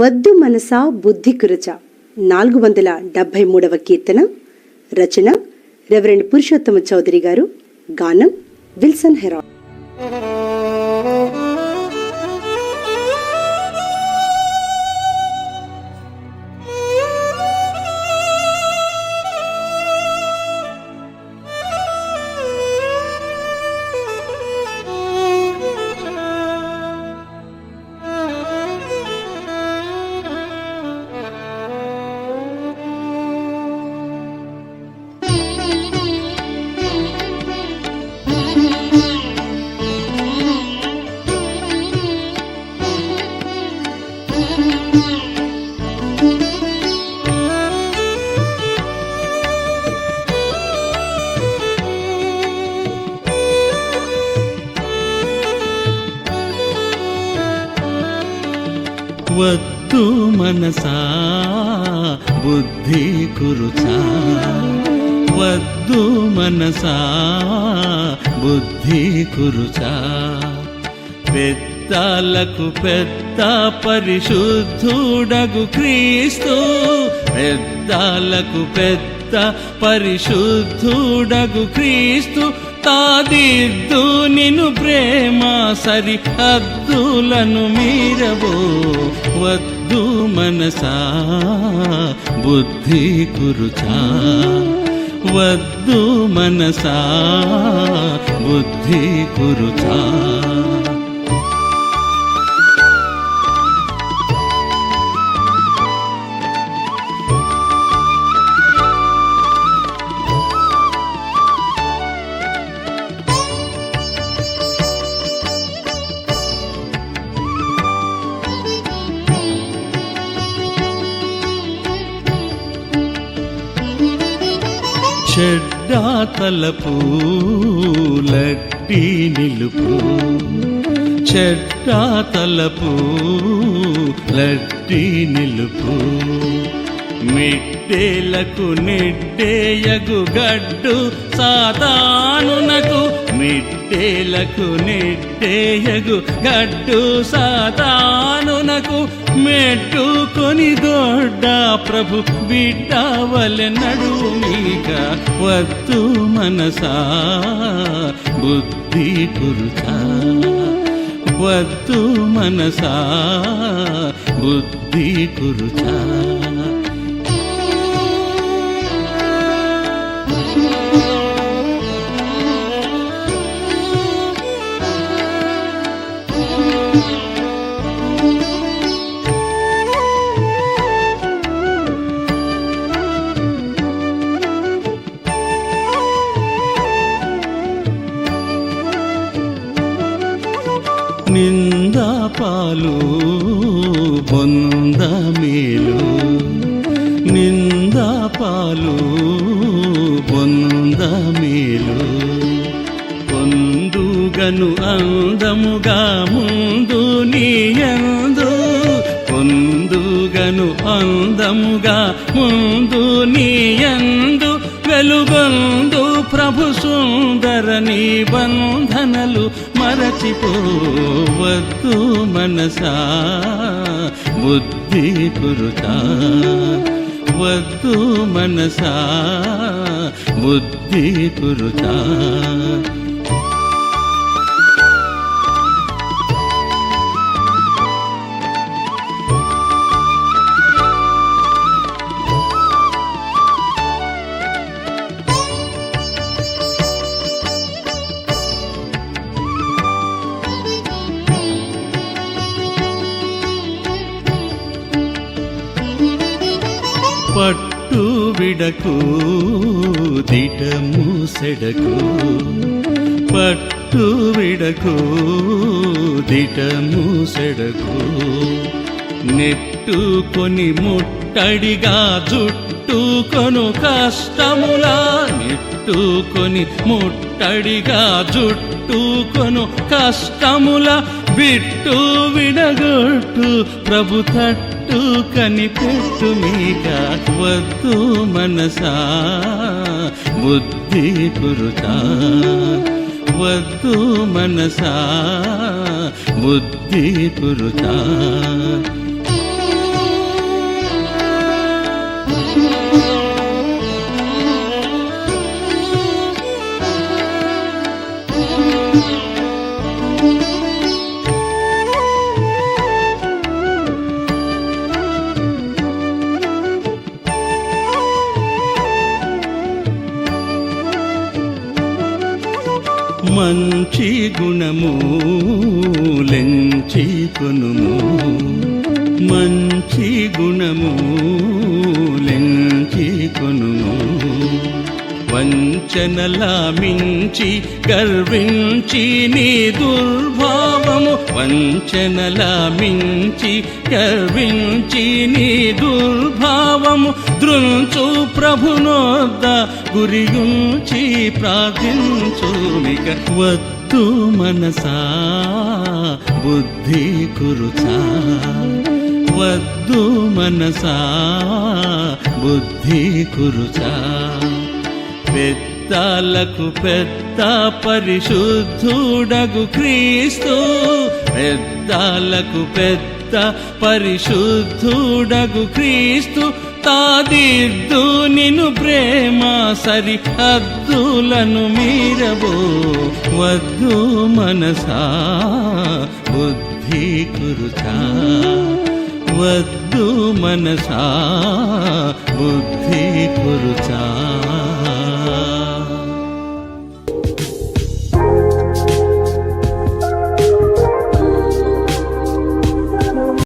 వద్దు మనసా బుద్ధి కురచ. నాలుగు వందల డెబ్భై మూడవ కీర్తన రచన రెవరెండ్ పురుషోత్తమ చౌదరి గారు గానం విల్సన్ హెరా వద్దు మనసా బుద్ధి కురుచా. వద్దు మనసా బుద్ధి కురుచా. పెద్దలకు పెద్ద పరిశుద్ధుడగు క్రీస్తు పెద్దలకు పెద్ద పరిశుద్ధుడగు క్రీస్తు తాదిద్దు నిను ప్రేమ సరి అద్దులను మీరబో వద్దు మనసా బుద్ధి కురుచా. వద్దు మనసా బుద్ధి కురుచా. చెడ్డా తలపు లట్టి నిలుపు. చెడ్డా తలపు లట్టి నిలుపు. మిట్టేలకు నిట్టేయగు గడ్డు సాతానునకు. మిట్టేలకు నిట్టేయగు గడ్డు సాతానునకు. మెట్టుకొని దొడ్డ ప్రభు బిడ్డవలె నడుమీక వత్తు మనసా. బుద్ధి కురుచా వత్తు మనసా. బుద్ధి కురుతా. నింద పాలు బొంద మేలు. నింద పాలు బొంద మేలు. పొందుగను అందముగా ముందు నీయందు పొందుగను అందముగా ముందు నీయందు వెలుగొందు ప్రభు సుందర నీ బంధనలు మరచిపోవద్దు మనసా. బుద్ధి కురుతా వద్దు మనసా. బుద్ధి కురుతా పట్టు విడకు దిటము సెడకు. పట్టు విడకు దిటము సెడకు. నెట్టుకొని ముట్టడిగా జుట్టుకొను కష్టములా నెట్టుకొని ముట్టడిగా జుట్టుకొను కష్టముల. బిట్టు విడగొట్టు ప్రభు తట్టు కనిపెట్టు మీక వద్దు మనసా. బుద్ధి కురుతా వద్దు మనసా. బుద్ధి కురుతా మంచి గుణము లెంచి కొనుము మంచి గుణము లెంచి కొనుము వంచనలా మించి గర్వించి నీ దుర్భా వంచనల మించి గర్వించి నీ దుర్భావము దృంచు ప్రభునోద్ద గురియుంచి ప్రార్థించు నిక వద్దు మనసా బుద్ధి కురుచా. వద్దు మనసా బుద్ధి కురుచా. జీవితాలకు పెద్ద పరిశుద్ధుడగు క్రీస్తు. పెద్దాలకు పెద్ద పరిశుద్ధుడగు క్రీస్తు. తాదిద్దు నిను ప్రేమ సరి హద్దులను మీరబో. వద్దు మనసా బుద్ధి కురుతా వద్దు మనసా బుద్ధి కురుచా